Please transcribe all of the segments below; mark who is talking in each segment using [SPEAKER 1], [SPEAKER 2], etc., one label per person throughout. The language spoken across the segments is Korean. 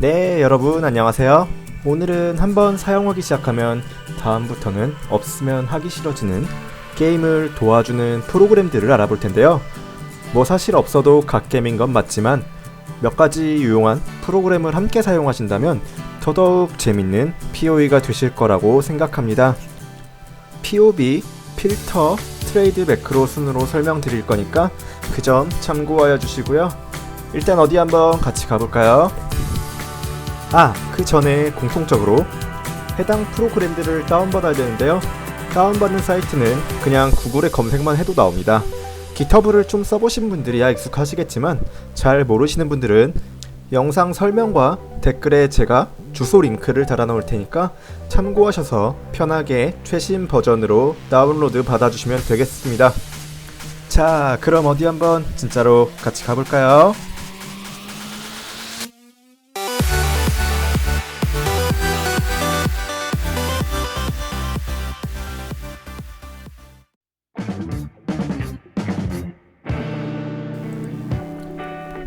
[SPEAKER 1] 네, 여러분 안녕하세요. 오늘은 한번 사용하기 시작하면 다음부터는 없으면 하기 싫어지는 게임을 도와주는 프로그램들을 알아볼 텐데요. 뭐 사실 없어도 갓겜인 건 맞지만 몇 가지 유용한 프로그램을 함께 사용하신다면 더더욱 재밌는 POE가 되실 거라고 생각합니다. POB, 필터, 트레이드 매크로 순으로 설명드릴 거니까 그 점 참고하여 주시고요. 일단 어디 한번 같이 가볼까요? 아, 그 전에 공통적으로 해당 프로그램들을 다운받아야 되는데요. 다운받는 사이트는 그냥 구글에 검색만 해도 나옵니다. 기터브를 좀 써보신 분들이야 익숙하시겠지만 잘 모르시는 분들은 영상 설명과 댓글에 제가 주소 링크를 달아 놓을 테니까 참고하셔서 편하게 최신 버전으로 다운로드 받아주시면 되겠습니다. 자, 그럼 어디 한번 진짜로 같이 가볼까요?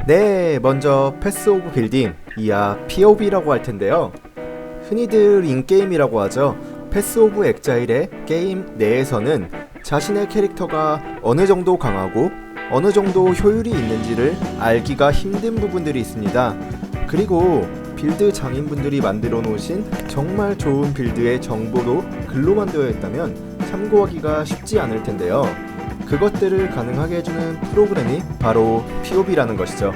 [SPEAKER 1] 네, 먼저 패스 오브 빌딩, 이하 POB라고 할 텐데요. 흔히들 인게임이라고 하죠. 패스 오브 엑자일의 게임 내에서는 자신의 캐릭터가 어느 정도 강하고 어느 정도 효율이 있는지를 알기가 힘든 부분들이 있습니다. 그리고 빌드 장인분들이 만들어 놓으신 정말 좋은 빌드의 정보도 글로만 되어 있다면 참고하기가 쉽지 않을 텐데요. 그것들을 가능하게 해주는 프로그램이 바로 POB라는 것이죠.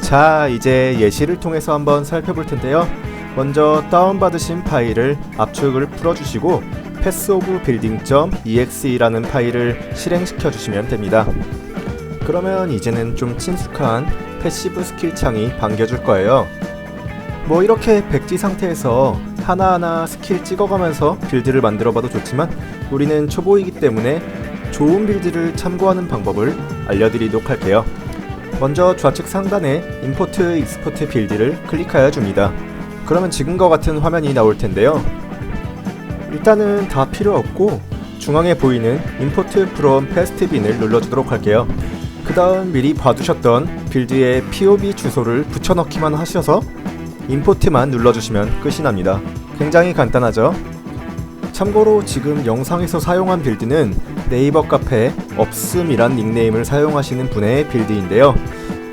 [SPEAKER 1] 자, 이제 예시를 통해서 한번 살펴볼 텐데요. 먼저 다운받으신 파일을 압축을 풀어주시고 패스 오브 빌딩.exe라는 파일을 실행시켜 주시면 됩니다. 그러면 이제는 좀 친숙한 패시브 스킬 창이 반겨줄 거예요. 뭐 이렇게 백지 상태에서 하나하나 스킬 찍어가면서 빌드를 만들어 봐도 좋지만 우리는 초보이기 때문에 좋은 빌드를 참고하는 방법을 알려드리도록 할게요. 먼저 좌측 상단에 임포트 익스포트 빌드를 클릭하여 줍니다. 그러면 지금과 같은 화면이 나올 텐데요. 일단은 다 필요 없고 중앙에 보이는 임포트 프롬 패스트 빈을 눌러주도록 할게요. 그 다음 미리 봐두셨던 빌드에 POB 주소를 붙여넣기만 하셔서 임포트만 눌러주시면 끝이 납니다. 굉장히 간단하죠? 참고로 지금 영상에서 사용한 빌드는 네이버 카페 업슴이란 닉네임을 사용하시는 분의 빌드인데요.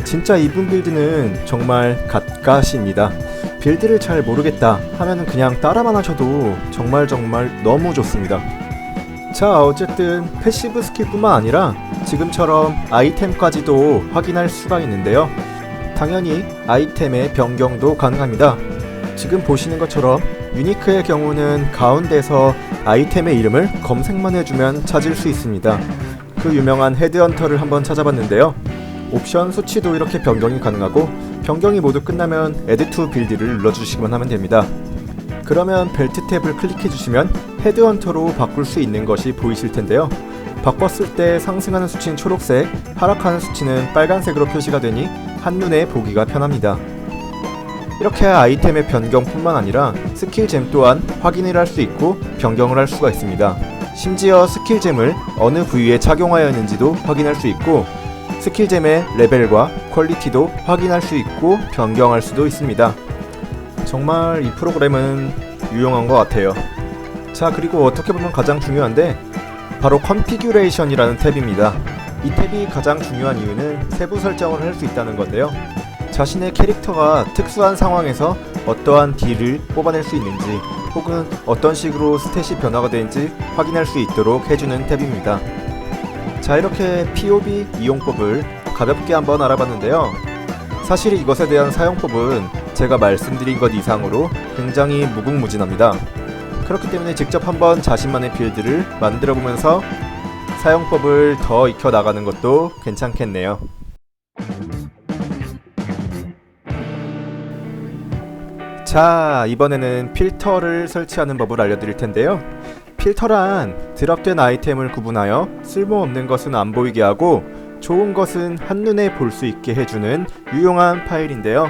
[SPEAKER 1] 진짜 이분 빌드는 정말 갓갓입니다. 빌드를 잘 모르겠다 하면은 그냥 따라만 하셔도 정말 정말 너무 좋습니다. 자, 어쨌든 패시브 스킬뿐만 아니라 지금처럼 아이템까지도 확인할 수가 있는데요. 당연히 아이템의 변경도 가능합니다. 지금 보시는 것처럼 유니크의 경우는 가운데서 아이템의 이름을 검색만 해주면 찾을 수 있습니다. 그 유명한 헤드헌터를 한번 찾아봤는데요. 옵션 수치도 이렇게 변경이 가능하고 변경이 모두 끝나면 Add to 빌드를 눌러주시기만 하면 됩니다. 그러면 벨트 탭을 클릭해 주시면 헤드헌터로 바꿀 수 있는 것이 보이실 텐데요. 바꿨을 때 상승하는 수치는 초록색, 하락하는 수치는 빨간색으로 표시가 되니 한눈에 보기가 편합니다. 이렇게 아이템의 변경뿐만 아니라 스킬잼 또한 확인을 할 수 있고 변경을 할 수가 있습니다. 심지어 스킬잼을 어느 부위에 착용하였는지도 확인할 수 있고 스킬잼의 레벨과 퀄리티도 확인할 수 있고 변경할 수도 있습니다. 정말 이 프로그램은 유용한 것 같아요. 자 그리고 어떻게 보면 가장 중요한데 바로 컨피규레이션이라는 탭입니다. 이 탭이 가장 중요한 이유는 세부 설정을 할 수 있다는 건데요. 자신의 캐릭터가 특수한 상황에서 어떠한 딜을 뽑아낼 수 있는지 혹은 어떤 식으로 스탯이 변화가 되는지 확인할 수 있도록 해주는 탭입니다. 자 이렇게 POB 이용법을 가볍게 한번 알아봤는데요. 사실 이것에 대한 사용법은 제가 말씀드린 것 이상으로 굉장히 무궁무진합니다. 그렇기 때문에 직접 한번 자신만의 빌드를 만들어 보면서 사용법을 더 익혀 나가는 것도 괜찮겠네요. 자, 이번에는 필터를 설치하는 법을 알려드릴 텐데요. 필터란 드랍된 아이템을 구분하여 쓸모없는 것은 안 보이게 하고 좋은 것은 한눈에 볼 수 있게 해주는 유용한 파일인데요.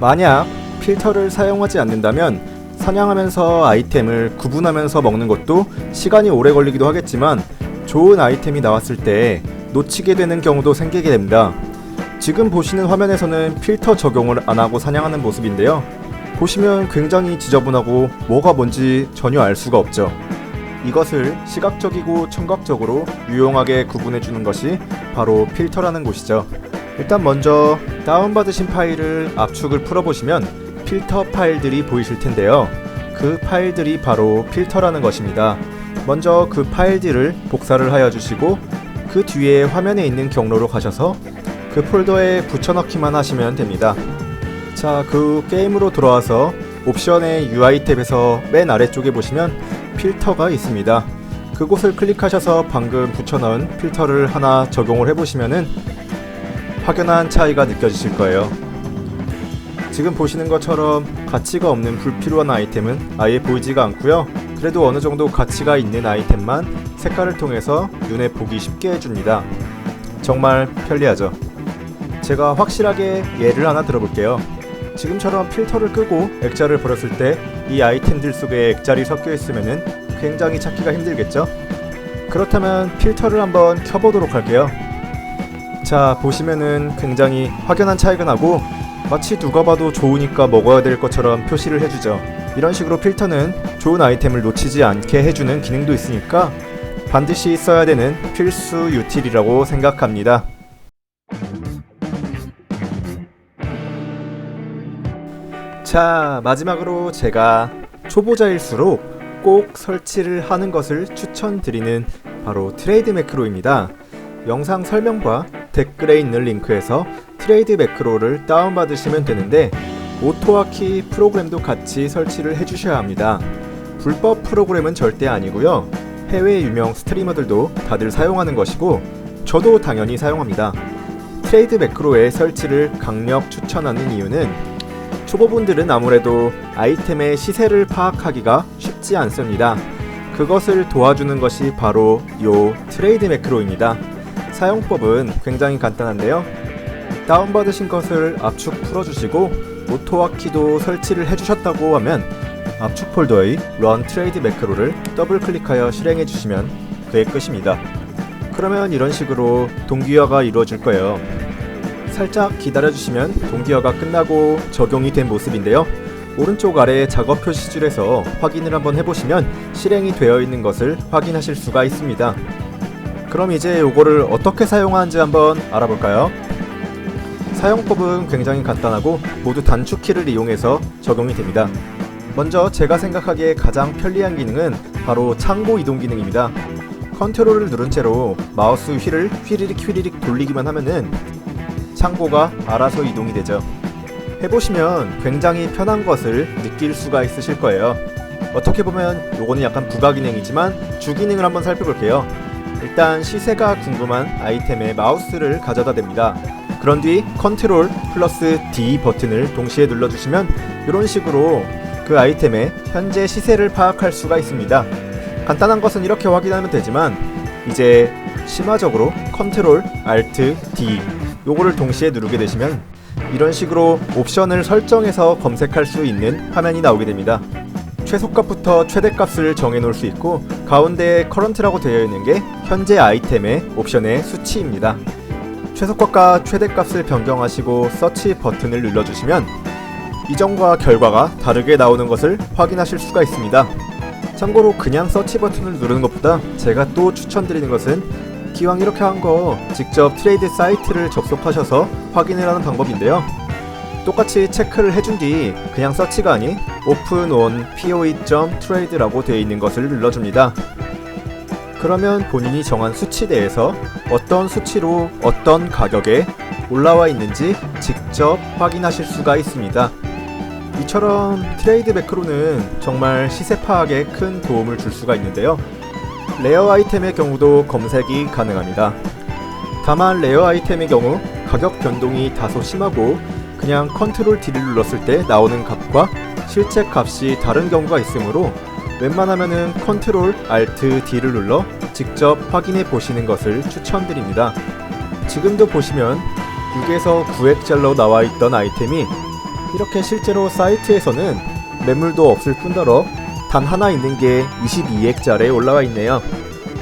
[SPEAKER 1] 만약 필터를 사용하지 않는다면 사냥하면서 아이템을 구분하면서 먹는 것도 시간이 오래 걸리기도 하겠지만 좋은 아이템이 나왔을 때 놓치게 되는 경우도 생기게 됩니다. 지금 보시는 화면에서는 필터 적용을 안 하고 사냥하는 모습인데요. 보시면 굉장히 지저분하고 뭐가 뭔지 전혀 알 수가 없죠. 이것을 시각적이고 청각적으로 유용하게 구분해 주는 것이 바로 필터라는 곳이죠. 일단 먼저 다운받으신 파일을 압축을 풀어보시면 필터 파일들이 보이실 텐데요. 그 파일들이 바로 필터라는 것입니다. 먼저 그 파일들을 복사를 하여 주시고 그 뒤에 화면에 있는 경로로 가셔서 그 폴더에 붙여넣기만 하시면 됩니다. 자, 그 게임으로 돌아와서 옵션의 UI 탭에서 맨 아래쪽에 보시면 필터가 있습니다. 그곳을 클릭하셔서 방금 붙여넣은 필터를 하나 적용을 해보시면은 확연한 차이가 느껴지실 거예요. 지금 보시는 것처럼 가치가 없는 불필요한 아이템은 아예 보이지가 않고요. 그래도 어느 정도 가치가 있는 아이템만 색깔을 통해서 눈에 보기 쉽게 해줍니다. 정말 편리하죠. 제가 확실하게 예를 하나 들어볼게요. 지금처럼 필터를 끄고 액자를 버렸을 때 이 아이템들 속에 액자리 섞여 있으면 굉장히 찾기가 힘들겠죠? 그렇다면 필터를 한번 켜보도록 할게요. 자, 보시면은 굉장히 확연한 차이가 나고 마치 누가 봐도 좋으니까 먹어야 될 것처럼 표시를 해주죠. 이런 식으로 필터는 좋은 아이템을 놓치지 않게 해주는 기능도 있으니까 반드시 써야 되는 필수 유틸이라고 생각합니다. 자, 마지막으로 제가 초보자일수록 꼭 설치를 하는 것을 추천드리는 바로 트레이드 매크로입니다. 영상 설명과 댓글에 있는 링크에서 트레이드 매크로를 다운받으시면 되는데 오토화키 프로그램도 같이 설치를 해주셔야 합니다. 불법 프로그램은 절대 아니고요. 해외 유명 스트리머들도 다들 사용하는 것이고 저도 당연히 사용합니다. 트레이드 매크로의 설치를 강력 추천하는 이유는 초보분들은 아무래도 아이템의 시세를 파악하기가 쉽지 않습니다. 그것을 도와주는 것이 바로 요 트레이드 매크로입니다. 사용법은 굉장히 간단한데요. 다운받으신 것을 압축 풀어주시고 오토화키도 설치를 해주셨다고 하면 압축 폴더의 Run 트레이드 매크로를 더블 클릭하여 실행해 주시면 그의 끝입니다. 그러면 이런 식으로 동기화가 이루어질 거예요. 살짝 기다려주시면 동기화가 끝나고 적용이 된 모습인데요. 오른쪽 아래 작업 표시줄에서 확인을 한번 해보시면 실행이 되어 있는 것을 확인하실 수가 있습니다. 그럼 이제 이거를 어떻게 사용하는지 한번 알아볼까요? 사용법은 굉장히 간단하고 모두 단축키를 이용해서 적용이 됩니다. 먼저 제가 생각하기에 가장 편리한 기능은 바로 창고 이동 기능입니다. 컨트롤을 누른 채로 마우스 휠을 휘리릭 휘리릭 돌리기만 하면은 창고가 알아서 이동이 되죠. 해보시면 굉장히 편한 것을 느낄 수가 있으실 거예요. 어떻게 보면 요거는 약간 부가 기능이지만 주 기능을 한번 살펴볼게요. 일단 시세가 궁금한 아이템에 마우스를 가져다 댑니다. 그런 뒤 컨트롤 플러스 D 버튼을 동시에 눌러주시면 이런 식으로 그 아이템의 현재 시세를 파악할 수가 있습니다. 간단한 것은 이렇게 확인하면 되지만 이제 심화적으로 컨트롤 알트 D 요거를 동시에 누르게 되시면 이런 식으로 옵션을 설정해서 검색할 수 있는 화면이 나오게 됩니다. 최소값부터 최대값을 정해 놓을 수 있고 가운데에 커런트라고 되어 있는 게 현재 아이템의 옵션의 수치입니다. 최소값과 최대값을 변경하시고 서치 버튼을 눌러주시면 이전과 결과가 다르게 나오는 것을 확인하실 수가 있습니다. 참고로 그냥 서치 버튼을 누르는 것보다 제가 또 추천드리는 것은 기왕 이렇게 한 거 직접 트레이드 사이트를 접속하셔서 확인을 하는 방법인데요. 똑같이 체크를 해준 뒤 그냥 서치가 아닌 open on poe.trade라고 되어 있는 것을 눌러줍니다. 그러면 본인이 정한 수치 내에서 어떤 수치로 어떤 가격에 올라와 있는지 직접 확인하실 수가 있습니다. 이처럼 트레이드 매크로는 정말 시세 파악에 큰 도움을 줄 수가 있는데요. 레어 아이템의 경우도 검색이 가능합니다. 다만 레어 아이템의 경우 가격 변동이 다소 심하고 그냥 컨트롤 D를 눌렀을 때 나오는 값과 실제 값이 다른 경우가 있으므로 웬만하면은 컨트롤 Alt D를 눌러 직접 확인해 보시는 것을 추천드립니다. 지금도 보시면 6에서 9획짜리로 나와 있던 아이템이 이렇게 실제로 사이트에서는 매물도 없을 뿐더러 단 하나 있는 게 22획짜리에 올라와 있네요.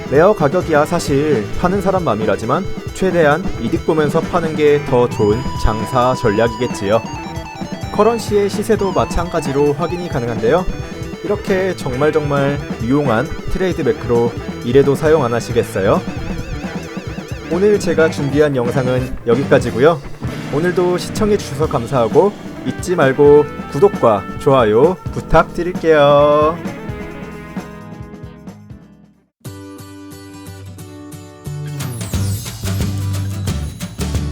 [SPEAKER 1] 레어 가격이야 사실 파는 사람 맘이라지만 최대한 이득 보면서 파는 게 더 좋은 장사 전략이겠지요. 커런시의 시세도 마찬가지로 확인이 가능한데요. 이렇게 정말 정말 유용한 트레이드 매크로 이래도 사용 안 하시겠어요? 오늘 제가 준비한 영상은 여기까지고요. 오늘도 시청해 주셔서 감사하고 잊지 말고 구독과 좋아요 부탁드릴게요.